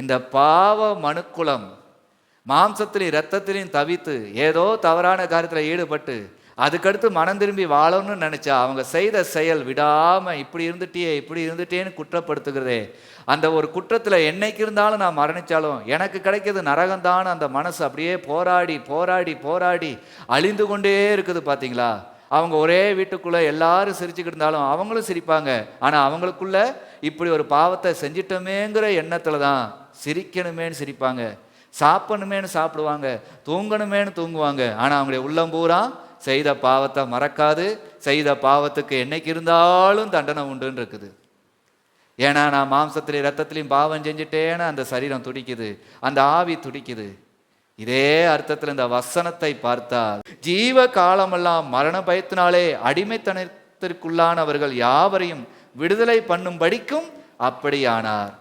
இந்த பாவ மனுக்குலம் மாம்சத்திலையும் ரத்தத்திலையும் தவித்து ஏதோ தவறான காரியத்தில் ஈடுபட்டு அதுக்கடுத்து மனம் திரும்பி வாழணும்னு நினச்சா அவங்க செய்த செயல் விடாமல் இப்படி இருந்துட்டியே இப்படி இருந்துட்டேன்னு குற்றப்படுத்துகிறதே. அந்த ஒரு குற்றத்தில் என்னைக்கு இருந்தாலும் நான் மரணிச்சாலும் எனக்கு கிடைக்கிறது நரகம்தான் அந்த மனசு அப்படியே போராடி போராடி போராடி அழிந்து கொண்டே இருக்குது பார்த்தீங்களா அவங்க ஒரே வீட்டுக்குள்ளே எல்லாரும் சிரிச்சுக்கிட்டு இருந்தாலும் அவங்களும் சிரிப்பாங்க. ஆனால் அவங்களுக்குள்ள இப்படி ஒரு பாவத்தை செஞ்சிட்டோமேங்கிற எண்ணத்தில் தான் சிரிக்கணுமேன்னு சிரிப்பாங்க. சாப்பிடணுமேன்னு சாப்பிடுவாங்க. தூங்கணுமேன்னு தூங்குவாங்க. ஆனால் அவங்களுடைய உள்ளம் பூரா செய்த பாவத்தை மறக்காது. செய்த பாவத்துக்கு என்னைக்கு இருந்தாலும் தண்டனை உண்டுன்னு இருக்குது. ஏன்னா நான் மாம்சத்திலையும் ரத்தத்திலையும் பாவம் செஞ்சுட்டேன்னு அந்த சரீரம் துடிக்குது. அந்த ஆவி துடிக்குது. இதே அர்த்தத்தில் இந்த வசனத்தை பார்த்தால் ஜீவ காலமெல்லாம் மரண பயத்தினாலே அடிமைத்தனத்திற்குள்ளானவர்கள் யாவரையும் விடுதலை பண்ணும்படிக்கும் அப்படியானார்.